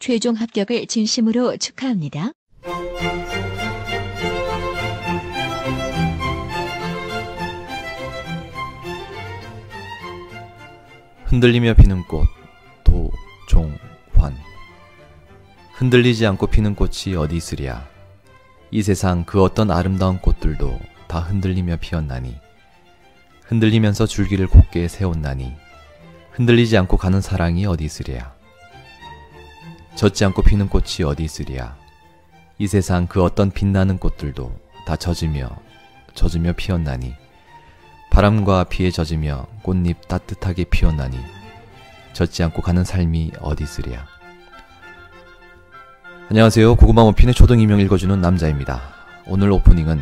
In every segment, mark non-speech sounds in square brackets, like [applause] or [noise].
최종 합격을 진심으로 축하합니다. 흔들리며 피는 꽃 도종환. 흔들리지 않고 피는 꽃이 어디 있으랴? 이 세상 그 어떤 아름다운 꽃들도 다 흔들리며 피었나니? 흔들리면서 줄기를 곧게 세웠나니? 흔들리지 않고 가는 사랑이 어디 있으랴 젖지 않고 피는 꽃이 어디 있으랴 이 세상 그 어떤 빛나는 꽃들도 다 젖으며 젖으며 피었나니 바람과 비에 젖으며 꽃잎 따뜻하게 피었나니 젖지 않고 가는 삶이 어디 있으랴. 안녕하세요. 고구마 모핀의 초등 이명 읽어주는 남자입니다. 오늘 오프닝은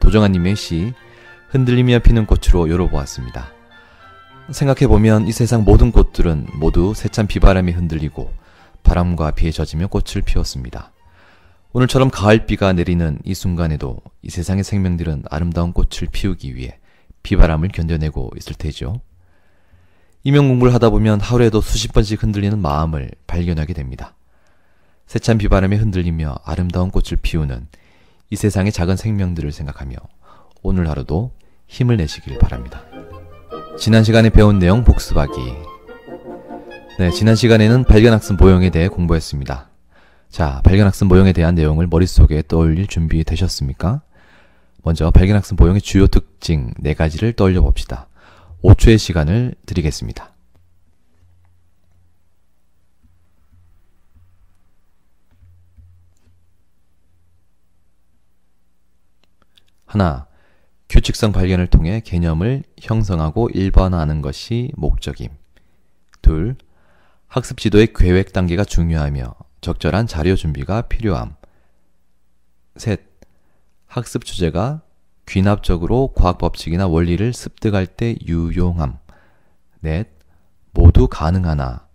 도정아님의 시 흔들리며 피는 꽃으로 열어보았습니다. 생각해보면 이 세상 모든 꽃들은 모두 세찬 비바람에 흔들리고 바람과 비에 젖으며 꽃을 피웠습니다. 오늘처럼 가을비가 내리는 이 순간에도 이 세상의 생명들은 아름다운 꽃을 피우기 위해 비바람을 견뎌내고 있을 테죠. 이명 공부를 하다 보면 하루에도 수십 번씩 흔들리는 마음을 발견하게 됩니다. 세찬 비바람에 흔들리며 아름다운 꽃을 피우는 이 세상의 작은 생명들을 생각하며 오늘 하루도 힘을 내시길 바랍니다. 지난 시간에 배운 내용 복습하기. 네, 지난 시간에는 발견학습 모형에 대해 공부했습니다. 자, 발견학습 모형에 대한 내용을 머릿속에 떠올릴 준비 되셨습니까? 먼저 발견학습 모형의 주요 특징 4가지를 떠올려 봅시다. 5초의 시간을 드리겠습니다. 하나, 규칙성 발견을 통해 개념을 형성하고 일반화하는 것이 목적임. 둘, 학습 지도의 계획 단계가 중요하며 적절한 자료 준비가 필요함. 셋, 학습 주제가 귀납적으로 과학 법칙이나 원리를 습득할 때 유용함. 넷, 모두 가능하나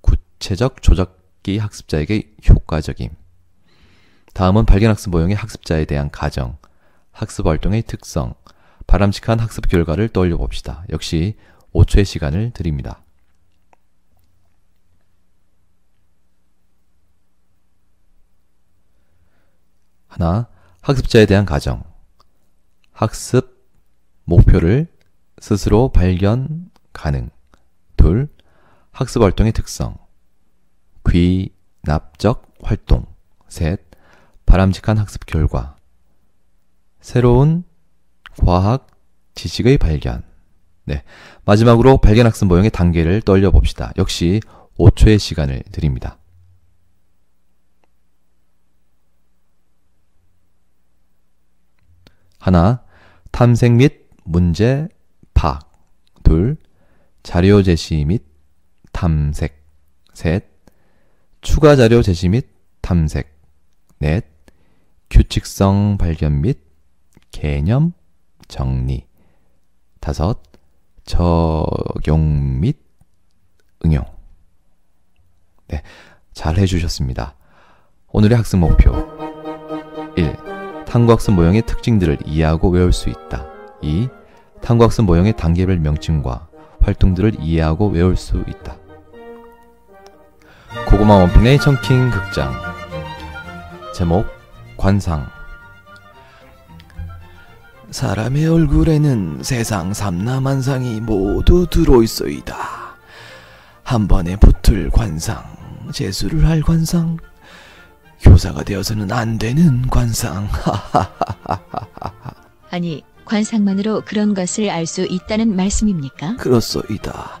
구체적 조작기 학습자에게 효과적임. 다음은 발견학습 모형의 학습자에 대한 가정, 학습 활동의 특성, 바람직한 학습 결과를 떠올려 봅시다. 역시 5초의 시간을 드립니다. 하나, 학습자에 대한 가정. 학습 목표를 스스로 발견 가능. 둘, 학습 활동의 특성. 귀납적 활동. 셋, 바람직한 학습 결과. 새로운 과학 지식의 발견. 네. 마지막으로 발견 학습 모형의 단계를 떠올려 봅시다. 역시 5초의 시간을 드립니다. 하나, 탐색 및 문제 파악. 둘, 자료 제시 및 탐색. 셋, 추가 자료 제시 및 탐색. 넷, 규칙성 발견 및 개념 정리. 다섯, 적용 및 응용. 네, 잘 해주셨습니다. 오늘의 학습 목표. 1. 탐구학습 모형의 특징들을 이해하고 외울 수 있다. 2. 탐구학습 모형의 단계별 명칭과 활동들을 이해하고 외울 수 있다. 고구마 원핀의 청킹 극장 제목 관상 사람의 얼굴에는 세상 삼라만상이 모두 들어있어이다. 한 번에 붙을 관상, 재수를 할 관상, 교사가 되어서는 안 되는 관상. [laughs] 아니, 관상만으로 그런 것을 알 수 있다는 말씀입니까? 그렇소이다.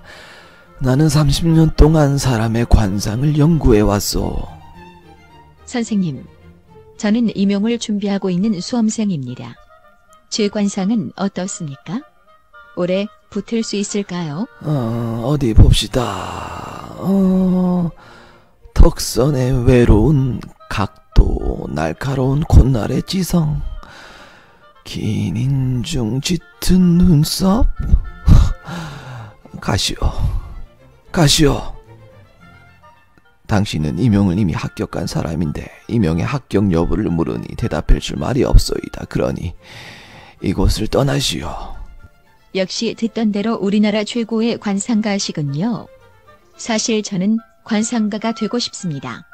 나는 30년 동안 사람의 관상을 연구해 왔소. 선생님, 저는 임용을 준비하고 있는 수험생입니다. 제 관상은 어떻습니까? 올해 붙을 수 있을까요? 어, 어디 봅시다. 어, 턱선의 외로운 각도, 날카로운 콧날의 지성, 긴 인중 짙은 눈썹. [laughs] 가시오, 가시오. 당신은 임용을 이미 합격한 사람인데 임용의 합격 여부를 물으니 대답할 줄 말이 없소이다. 그러니 이곳을 떠나시오. 역시 듣던 대로 우리나라 최고의 관상가시군요. 사실 저는 관상가가 되고 싶습니다.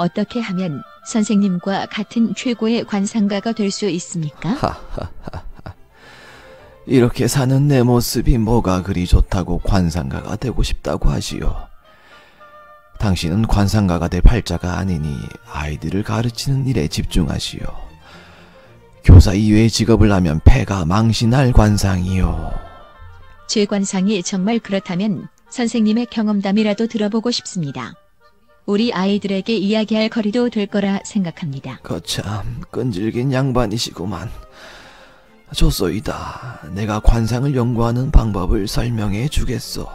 어떻게 하면 선생님과 같은 최고의 관상가가 될 수 있습니까? 이렇게 사는 내 모습이 뭐가 그리 좋다고 관상가가 되고 싶다고 하시오. 당신은 관상가가 될 팔자가 아니니 아이들을 가르치는 일에 집중하시오. 교사 이외의 직업을 하면 폐가 망신할 관상이요. 제 관상이 정말 그렇다면 선생님의 경험담이라도 들어보고 싶습니다. 우리 아이들에게 이야기할 거리도 될 거라 생각합니다. 거참 끈질긴 양반이시구만. 좋소이다. 내가 관상을 연구하는 방법을 설명해 주겠소.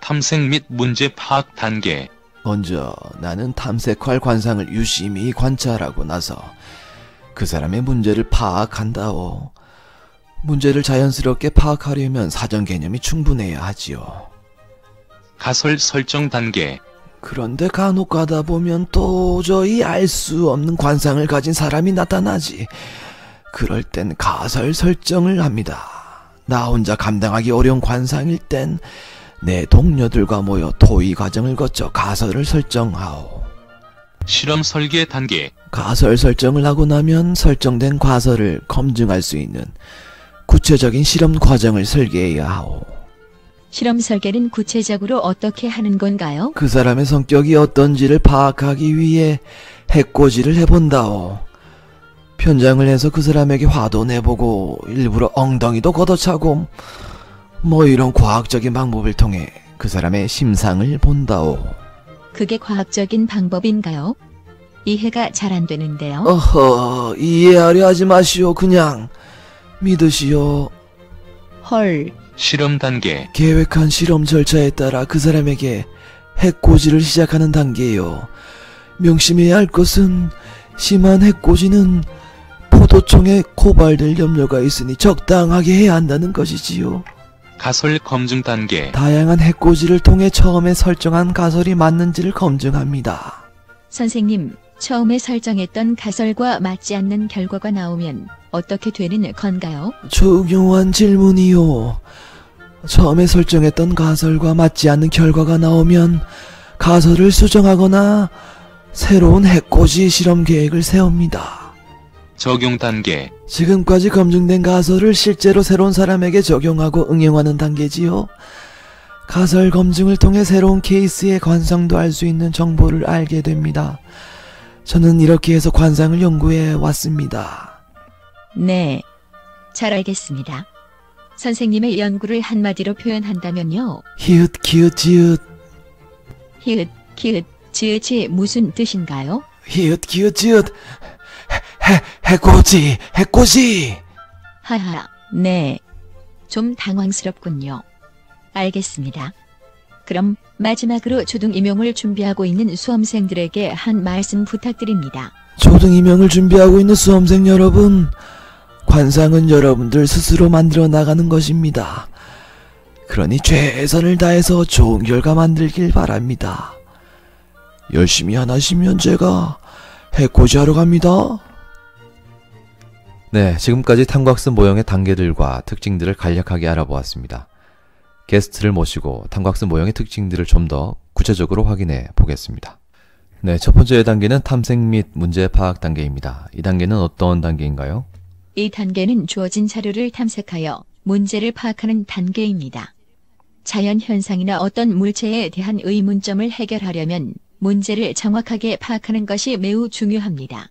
탐색 및 문제 파악 단계. 먼저 나는 탐색할 관상을 유심히 관찰하고 나서 그 사람의 문제를 파악한다오. 문제를 자연스럽게 파악하려면 사전 개념이 충분해야 하지요. 가설 설정 단계. 그런데 간혹 가다 보면 도저히 알 수 없는 관상을 가진 사람이 나타나지. 그럴 땐 가설 설정을 합니다. 나 혼자 감당하기 어려운 관상일 땐 내 동료들과 모여 토의 과정을 거쳐 가설을 설정하오. 실험 설계 단계. 가설 설정을 하고 나면 설정된 과설을 검증할 수 있는 구체적인 실험 과정을 설계해야 하오. 실험 설계는 구체적으로 어떻게 하는 건가요? 그 사람의 성격이 어떤지를 파악하기 위해 해코지를 해본다오. 편장을 해서 그 사람에게 화도 내보고 일부러 엉덩이도 걷어차고 뭐 이런 과학적인 방법을 통해 그 사람의 심상을 본다오. 그게 과학적인 방법인가요? 이해가 잘 안 되는데요. 어허 이해하려 하지 마시오 그냥 믿으시오. 헐, 실험 단계. 계획한 실험 절차에 따라 그 사람에게 해코지를 시작하는 단계요. 명심해야 할 것은 심한 해코지는 포도총에 고발될 염려가 있으니 적당하게 해야 한다는 것이지요. 가설 검증 단계. 다양한 해코지를 통해 처음에 설정한 가설이 맞는지를 검증합니다. 선생님, 처음에 설정했던 가설과 맞지 않는 결과가 나오면 어떻게 되는 건가요? 중요한 질문이요. 처음에 설정했던 가설과 맞지 않는 결과가 나오면 가설을 수정하거나 새로운 해코지 실험 계획을 세웁니다. 적용 단계. 지금까지 검증된 가설을 실제로 새로운 사람에게 적용하고 응용하는 단계지요. 가설 검증을 통해 새로운 케이스의 관상도 알 수 있는 정보를 알게 됩니다. 저는 이렇게 해서 관상을 연구해 왔습니다. 네, 잘 알겠습니다. 선생님의 연구를 한마디로 표현한다면요. 히읗, 기읗, 지읒, 히읗, 기읗, 지읒이 무슨 뜻인가요? 히읗, 기읗, 지읒, 해, 해코지, 해코지! 하하, 네. 좀 당황스럽군요. 알겠습니다. 그럼 마지막으로 초등 임용을 준비하고 있는 수험생들에게 한 말씀 부탁드립니다. 초등 임용을 준비하고 있는 수험생 여러분, 관상은 여러분들 스스로 만들어 나가는 것입니다. 그러니 최선을 다해서 좋은 결과 만들길 바랍니다. 열심히 안 하시면 제가 해코지 하러 갑니다. 네, 지금까지 탐곽슨 모형의 단계들과 특징들을 간략하게 알아보았습니다. 게스트를 모시고 탐곽슨 모형의 특징들을 좀 더 구체적으로 확인해 보겠습니다. 네, 첫 번째 단계는 탐색 및 문제 파악 단계입니다. 이 단계는 어떤 단계인가요? 이 단계는 주어진 자료를 탐색하여 문제를 파악하는 단계입니다. 자연 현상이나 어떤 물체에 대한 의문점을 해결하려면 문제를 정확하게 파악하는 것이 매우 중요합니다.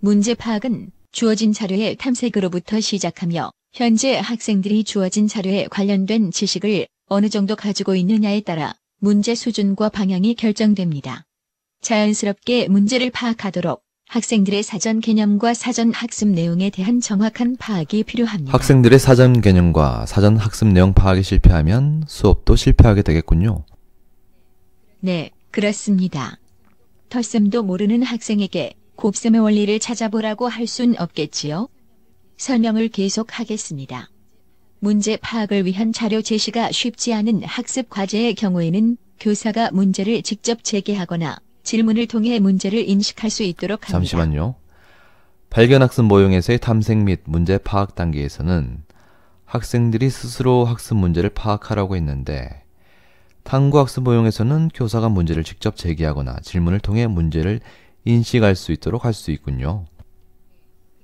문제 파악은 주어진 자료의 탐색으로부터 시작하며 현재 학생들이 주어진 자료에 관련된 지식을 어느 정도 가지고 있느냐에 따라 문제 수준과 방향이 결정됩니다. 자연스럽게 문제를 파악하도록 학생들의 사전 개념과 사전 학습 내용에 대한 정확한 파악이 필요합니다. 학생들의 사전 개념과 사전 학습 내용 파악이 실패하면 수업도 실패하게 되겠군요. 네, 그렇습니다. 덧셈도 모르는 학생에게 곱셈의 원리를 찾아보라고 할 순 없겠지요? 설명을 계속하겠습니다. 문제 파악을 위한 자료 제시가 쉽지 않은 학습 과제의 경우에는 교사가 문제를 직접 제기하거나 질문을 통해 문제를 인식할 수 있도록 합니다. 잠시만요. 발견학습 모형에서의 탐색 및 문제 파악 단계에서는 학생들이 스스로 학습 문제를 파악하라고 했는데 탐구학습 모형에서는 교사가 문제를 직접 제기하거나 질문을 통해 문제를 인식할 수 있도록 할 수 있군요.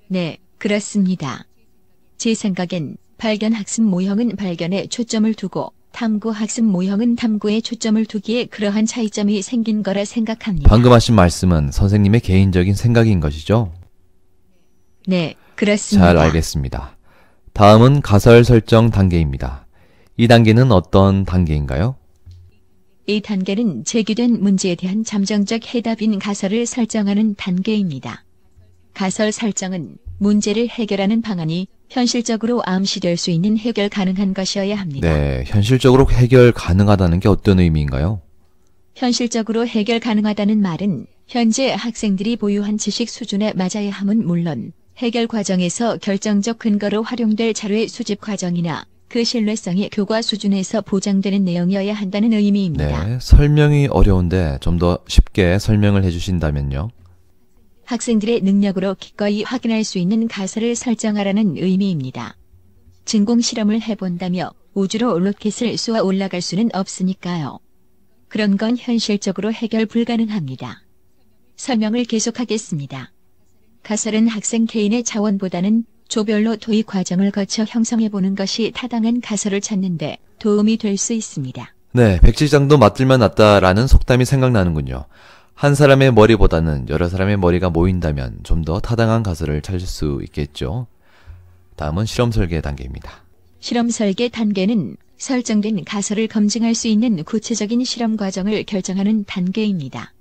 네, 그렇습니다. 제 생각엔 발견 학습 모형은 발견에 초점을 두고 탐구 학습 모형은 탐구에 초점을 두기에 그러한 차이점이 생긴 거라 생각합니다. 방금 하신 말씀은 선생님의 개인적인 생각인 것이죠? 네, 그렇습니다. 잘 알겠습니다. 다음은 가설 설정 단계입니다. 이 단계는 어떤 단계인가요? 이 단계는 제기된 문제에 대한 잠정적 해답인 가설을 설정하는 단계입니다. 가설 설정은 문제를 해결하는 방안이 현실적으로 암시될 수 있는 해결 가능한 것이어야 합니다. 네, 현실적으로 해결 가능하다는 게 어떤 의미인가요? 현실적으로 해결 가능하다는 말은 현재 학생들이 보유한 지식 수준에 맞아야 함은 물론 해결 과정에서 결정적 근거로 활용될 자료의 수집 과정이나 그 신뢰성이 교과 수준에서 보장되는 내용이어야 한다는 의미입니다. 네, 설명이 어려운데 좀 더 쉽게 설명을 해주신다면요. 학생들의 능력으로 기꺼이 확인할 수 있는 가설을 설정하라는 의미입니다. 진공 실험을 해본다며 우주로 로켓을 쏘아 올라갈 수는 없으니까요. 그런 건 현실적으로 해결 불가능합니다. 설명을 계속하겠습니다. 가설은 학생 개인의 자원보다는 조별로 도입 과정을 거쳐 형성해보는 것이 타당한 가설을 찾는데 도움이 될 수 있습니다. 네, 백지장도 맞들면 낫다라는 속담이 생각나는군요. 한 사람의 머리보다는 여러 사람의 머리가 모인다면 좀 더 타당한 가설을 찾을 수 있겠죠. 다음은 실험 설계 단계입니다. 실험 설계 단계는 설정된 가설을 검증할 수 있는 구체적인 실험 과정을 결정하는 단계입니다.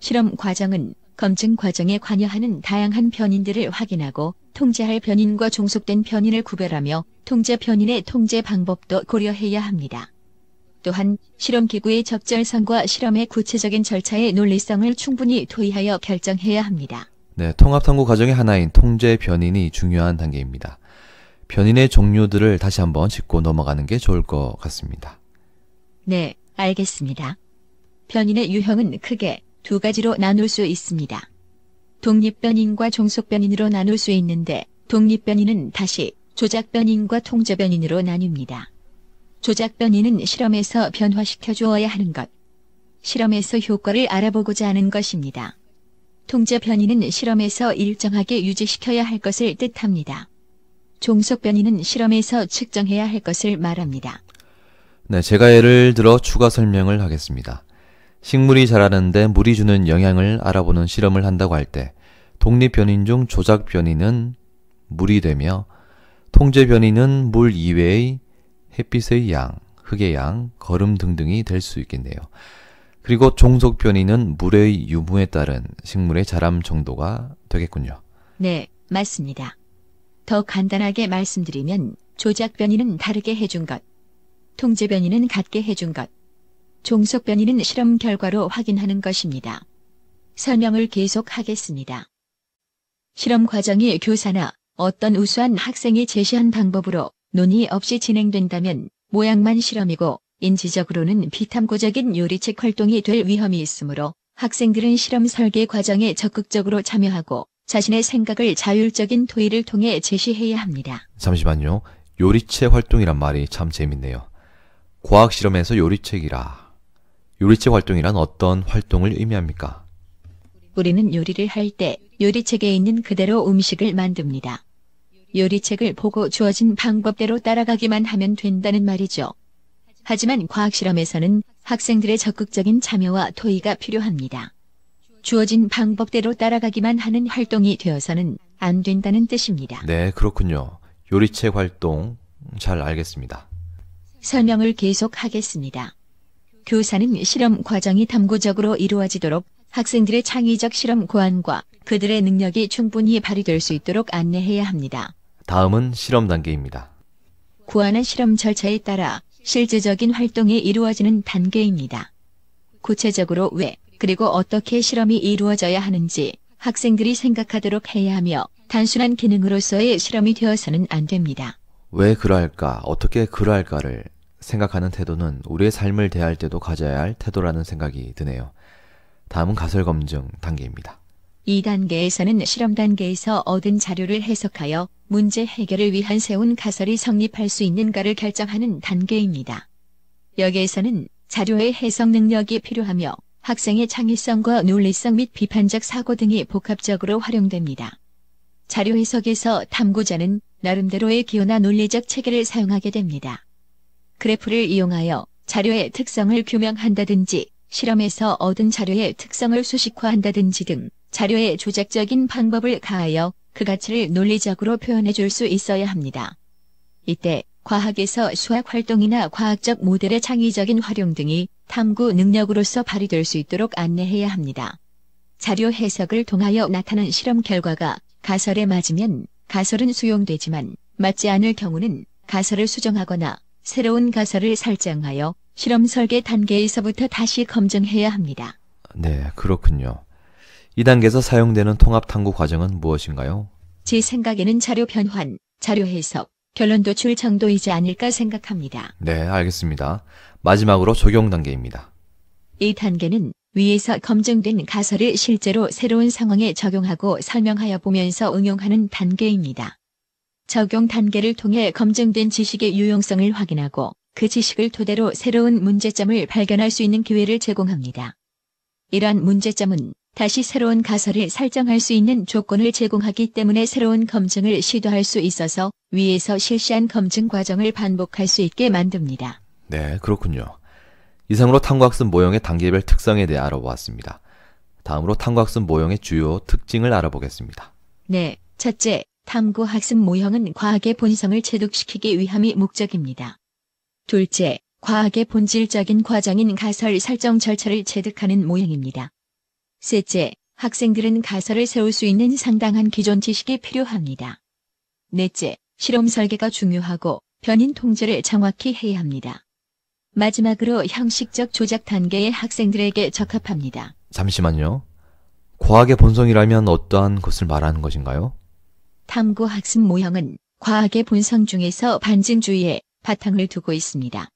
실험 과정은 검증 과정에 관여하는 다양한 변인들을 확인하고 통제할 변인과 종속된 변인을 구별하며 통제 변인의 통제 방법도 고려해야 합니다. 또한 실험 기구의 적절성과 실험의 구체적인 절차의 논리성을 충분히 토의하여 결정해야 합니다. 네, 통합탐구 과정의 하나인 통제 변인이 중요한 단계입니다. 변인의 종류들을 다시 한번 짚고 넘어가는 게 좋을 것 같습니다. 네, 알겠습니다. 변인의 유형은 크게 두 가지로 나눌 수 있습니다. 독립변인과 종속변인으로 나눌 수 있는데 독립변인은 다시 조작변인과 통제변인으로 나뉩니다. 조작변인은 실험에서 변화시켜 주어야 하는 것, 실험에서 효과를 알아보고자 하는 것입니다. 통제변인은 실험에서 일정하게 유지시켜야 할 것을 뜻합니다. 종속변인은 실험에서 측정해야 할 것을 말합니다. 네, 제가 예를 들어 추가 설명을 하겠습니다. 식물이 자라는데 물이 주는 영향을 알아보는 실험을 한다고 할 때 독립 변인 중 조작 변인은 물이 되며 통제 변인은 물 이외의 햇빛의 양, 흙의 양, 거름 등등이 될 수 있겠네요. 그리고 종속 변인은 물의 유무에 따른 식물의 자람 정도가 되겠군요. 네, 맞습니다. 더 간단하게 말씀드리면 조작 변이는 다르게 해준 것, 통제 변이는 같게 해준 것, 종속 변이는 실험 결과로 확인하는 것입니다. 설명을 계속하겠습니다. 실험 과정이 교사나 어떤 우수한 학생이 제시한 방법으로 논의 없이 진행된다면 모양만 실험이고 인지적으로는 비탐구적인 요리책 활동이 될 위험이 있으므로 학생들은 실험 설계 과정에 적극적으로 참여하고 자신의 생각을 자율적인 토의를 통해 제시해야 합니다. 잠시만요. 요리책 활동이란 말이 참 재밌네요. 과학 실험에서 요리책이라. 요리책 활동이란 어떤 활동을 의미합니까? 우리는 요리를 할 때 요리책에 있는 그대로 음식을 만듭니다. 요리책을 보고 주어진 방법대로 따라가기만 하면 된다는 말이죠. 하지만 과학 실험에서는 학생들의 적극적인 참여와 토의가 필요합니다. 주어진 방법대로 따라가기만 하는 활동이 되어서는 안 된다는 뜻입니다. 네, 그렇군요. 요리책 활동 잘 알겠습니다. 설명을 계속하겠습니다. 교사는 실험 과정이 탐구적으로 이루어지도록 학생들의 창의적 실험 고안과 그들의 능력이 충분히 발휘될 수 있도록 안내해야 합니다. 다음은 실험 단계입니다. 구안한 실험 절차에 따라 실제적인 활동이 이루어지는 단계입니다. 구체적으로 왜, 그리고 어떻게 실험이 이루어져야 하는지 학생들이 생각하도록 해야 하며 단순한 기능으로서의 실험이 되어서는 안 됩니다. 왜 그러할까, 어떻게 그러할까를 생각하는 태도는 우리의 삶을 대할 때도 가져야 할 태도라는 생각이 드네요. 다음은 가설 검증 단계입니다. 이 단계에서는 실험 단계에서 얻은 자료를 해석하여 문제 해결을 위한 세운 가설이 성립할 수 있는가를 결정하는 단계입니다. 여기에서는 자료의 해석 능력이 필요하며 학생의 창의성과 논리성 및 비판적 사고 등이 복합적으로 활용됩니다. 자료 해석에서 탐구자는 나름대로의 기호나 논리적 체계를 사용하게 됩니다. 그래프를 이용하여 자료의 특성을 규명한다든지 실험에서 얻은 자료의 특성을 수식화한다든지 등 자료의 조작적인 방법을 가하여 그 가치를 논리적으로 표현해 줄 수 있어야 합니다. 이때 과학에서 수학 활동이나 과학적 모델의 창의적인 활용 등이 탐구 능력으로서 발휘될 수 있도록 안내해야 합니다. 자료 해석을 통하여 나타난 실험 결과가 가설에 맞으면 가설은 수용되지만 맞지 않을 경우는 가설을 수정하거나 새로운 가설을 설정하여 실험 설계 단계에서부터 다시 검증해야 합니다. 네, 그렇군요. 이 단계에서 사용되는 통합 탐구 과정은 무엇인가요? 제 생각에는 자료 변환, 자료 해석, 결론 도출 정도이지 않을까 생각합니다. 네, 알겠습니다. 마지막으로 적용 단계입니다. 이 단계는 위에서 검증된 가설을 실제로 새로운 상황에 적용하고 설명하여 보면서 응용하는 단계입니다. 적용 단계를 통해 검증된 지식의 유용성을 확인하고 그 지식을 토대로 새로운 문제점을 발견할 수 있는 기회를 제공합니다. 이러한 문제점은 다시 새로운 가설을 설정할 수 있는 조건을 제공하기 때문에 새로운 검증을 시도할 수 있어서 위에서 실시한 검증 과정을 반복할 수 있게 만듭니다. 네, 그렇군요. 이상으로 탐구학습 모형의 단계별 특성에 대해 알아보았습니다. 다음으로 탐구학습 모형의 주요 특징을 알아보겠습니다. 네, 첫째, 탐구 학습 모형은 과학의 본성을 체득시키기 위함이 목적입니다. 둘째, 과학의 본질적인 과정인 가설 설정 절차를 체득하는 모형입니다. 셋째, 학생들은 가설을 세울 수 있는 상당한 기존 지식이 필요합니다. 넷째, 실험 설계가 중요하고 변인 통제를 정확히 해야 합니다. 마지막으로 형식적 조작 단계의 학생들에게 적합합니다. 잠시만요. 과학의 본성이라면 어떠한 것을 말하는 것인가요? 탐구 학습 모형은 과학의 본성 중에서 반증주의에 바탕을 두고 있습니다.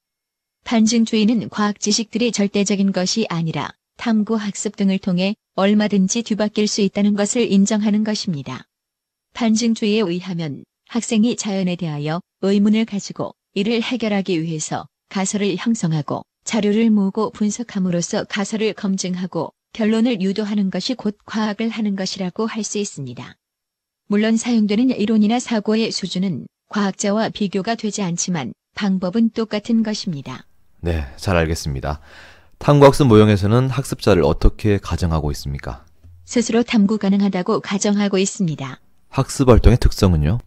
반증주의는 과학 지식들이 절대적인 것이 아니라 탐구 학습 등을 통해 얼마든지 뒤바뀔 수 있다는 것을 인정하는 것입니다. 반증주의에 의하면 학생이 자연에 대하여 의문을 가지고 이를 해결하기 위해서 가설을 형성하고 자료를 모으고 분석함으로써 가설을 검증하고 결론을 유도하는 것이 곧 과학을 하는 것이라고 할 수 있습니다. 물론 사용되는 이론이나 사고의 수준은 과학자와 비교가 되지 않지만 방법은 똑같은 것입니다. 네, 잘 알겠습니다. 탐구학습 모형에서는 학습자를 어떻게 가정하고 있습니까? 스스로 탐구 가능하다고 가정하고 있습니다. 학습 활동의 특성은요?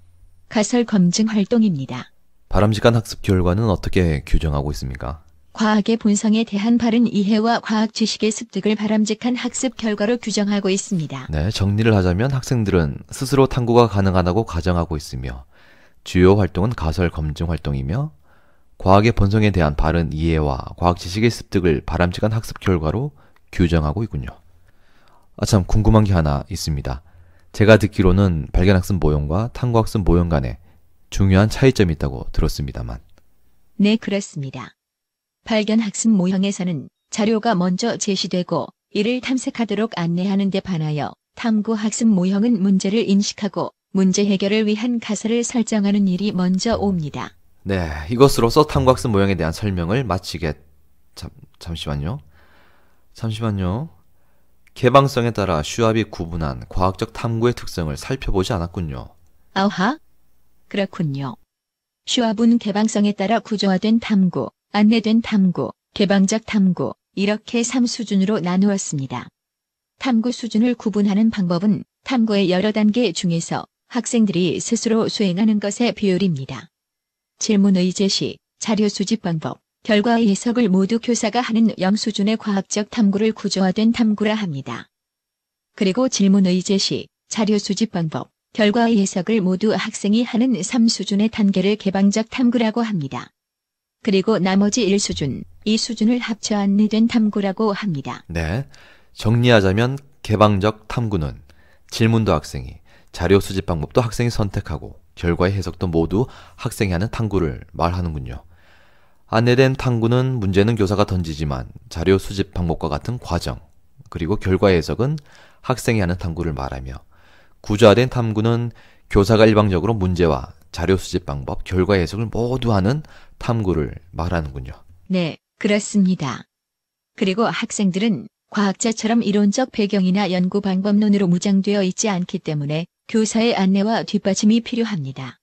가설 검증 활동입니다. 바람직한 학습 결과는 어떻게 규정하고 있습니까? 과학의 본성에 대한 바른 이해와 과학 지식의 습득을 바람직한 학습 결과로 규정하고 있습니다. 네, 정리를 하자면 학생들은 스스로 탐구가 가능하다고 가정하고 있으며 주요 활동은 가설 검증 활동이며 과학의 본성에 대한 바른 이해와 과학 지식의 습득을 바람직한 학습 결과로 규정하고 있군요. 아, 참, 궁금한 게 하나 있습니다. 제가 듣기로는 발견학습 모형과 탐구학습 모형 간에 중요한 차이점이 있다고 들었습니다만. 네, 그렇습니다. 발견 학습 모형에서는 자료가 먼저 제시되고 이를 탐색하도록 안내하는 데 반하여 탐구 학습 모형은 문제를 인식하고 문제 해결을 위한 가설을 설정하는 일이 먼저 옵니다. 네, 이것으로서 탐구학습 모형에 대한 설명을 마치겠... 잠, 잠시만요. 잠시만요. 개방성에 따라 슈압이 구분한 과학적 탐구의 특성을 살펴보지 않았군요. 아하? 그렇군요. 슈압은 개방성에 따라 구조화된 탐구, 안내된 탐구, 개방적 탐구, 이렇게 3수준으로 나누었습니다. 탐구 수준을 구분하는 방법은 탐구의 여러 단계 중에서 학생들이 스스로 수행하는 것의 비율입니다. 질문의 제시, 자료 수집 방법, 결과의 해석을 모두 교사가 하는 영수준의 과학적 탐구를 구조화된 탐구라 합니다. 그리고 질문의 제시, 자료 수집 방법, 결과의 해석을 모두 학생이 하는 3수준의 단계를 개방적 탐구라고 합니다. 그리고 나머지 1수준, 2수준을 합쳐 안내된 탐구라고 합니다. 네. 정리하자면 개방적 탐구는 질문도 학생이, 자료 수집 방법도 학생이 선택하고 결과의 해석도 모두 학생이 하는 탐구를 말하는군요. 안내된 탐구는 문제는 교사가 던지지만 자료 수집 방법과 같은 과정, 그리고 결과의 해석은 학생이 하는 탐구를 말하며 구조화된 탐구는 교사가 일방적으로 문제와 자료 수집 방법, 결과의 해석을 모두 하는 탐구를 말하는군요. 네, 그렇습니다. 그리고 학생들은 과학자처럼 이론적 배경이나 연구 방법론으로 무장되어 있지 않기 때문에 교사의 안내와 뒷받침이 필요합니다.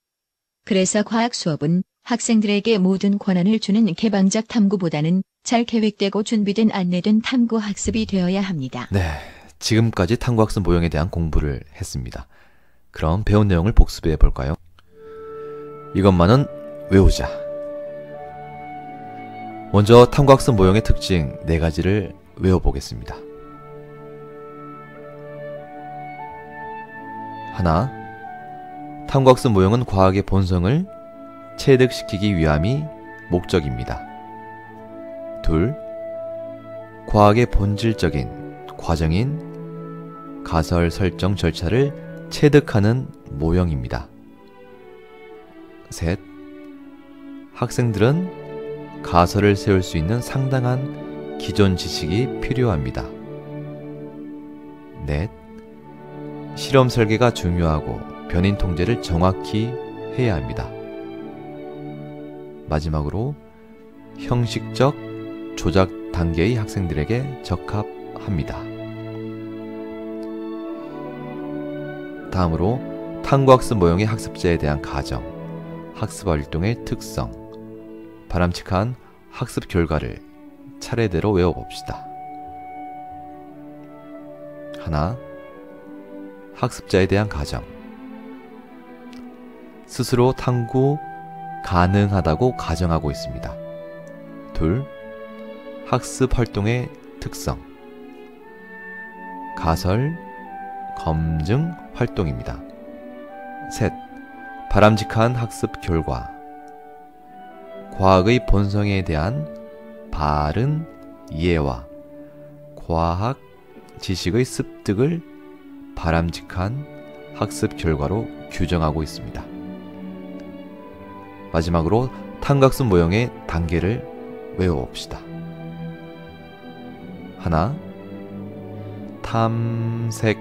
그래서 과학 수업은 학생들에게 모든 권한을 주는 개방적 탐구보다는 잘 계획되고 준비된 안내된 탐구 학습이 되어야 합니다. 네, 지금까지 탐구학습 모형에 대한 공부를 했습니다. 그럼 배운 내용을 복습해 볼까요? 이것만은 외우자. 먼저 탐구학습 모형의 특징 네 가지를 외워보겠습니다. 하나, 탐구학습 모형은 과학의 본성을 체득시키기 위함이 목적입니다. 둘, 과학의 본질적인 과정인 가설 설정 절차를 체득하는 모형입니다. 셋, 학생들은 가설을 세울 수 있는 상당한 기존 지식이 필요합니다. 넷, 실험 설계가 중요하고 변인 통제를 정확히 해야 합니다. 마지막으로 형식적 조작 단계의 학생들에게 적합합니다. 다음으로 탐구학습 모형의 학습자에 대한 가정, 학습 활동의 특성, 바람직한 학습 결과를 차례대로 외워봅시다. 하나, 학습자에 대한 가정. 스스로 탐구 가능하다고 가정하고 있습니다. 둘, 학습 활동의 특성. 가설, 검증 활동입니다. 셋, 바람직한 학습 결과. 과학의 본성에 대한 바른 이해와 과학 지식의 습득을 바람직한 학습 결과로 규정하고 있습니다. 마지막으로 탐각습 모형의 단계를 외워봅시다. 하나, 탐색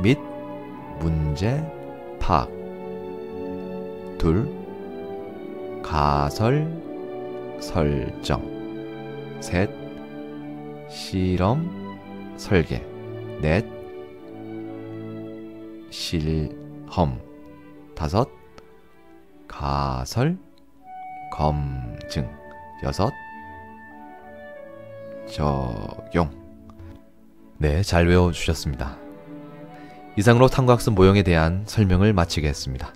및 문제 파악. 둘, 가설 설정. 셋, 실험 설계. 넷, 실험. 다섯, 가설 검증. 여섯, 적용. 네, 잘 외워주셨습니다. 이상으로 탐구학습 모형에 대한 설명을 마치겠습니다.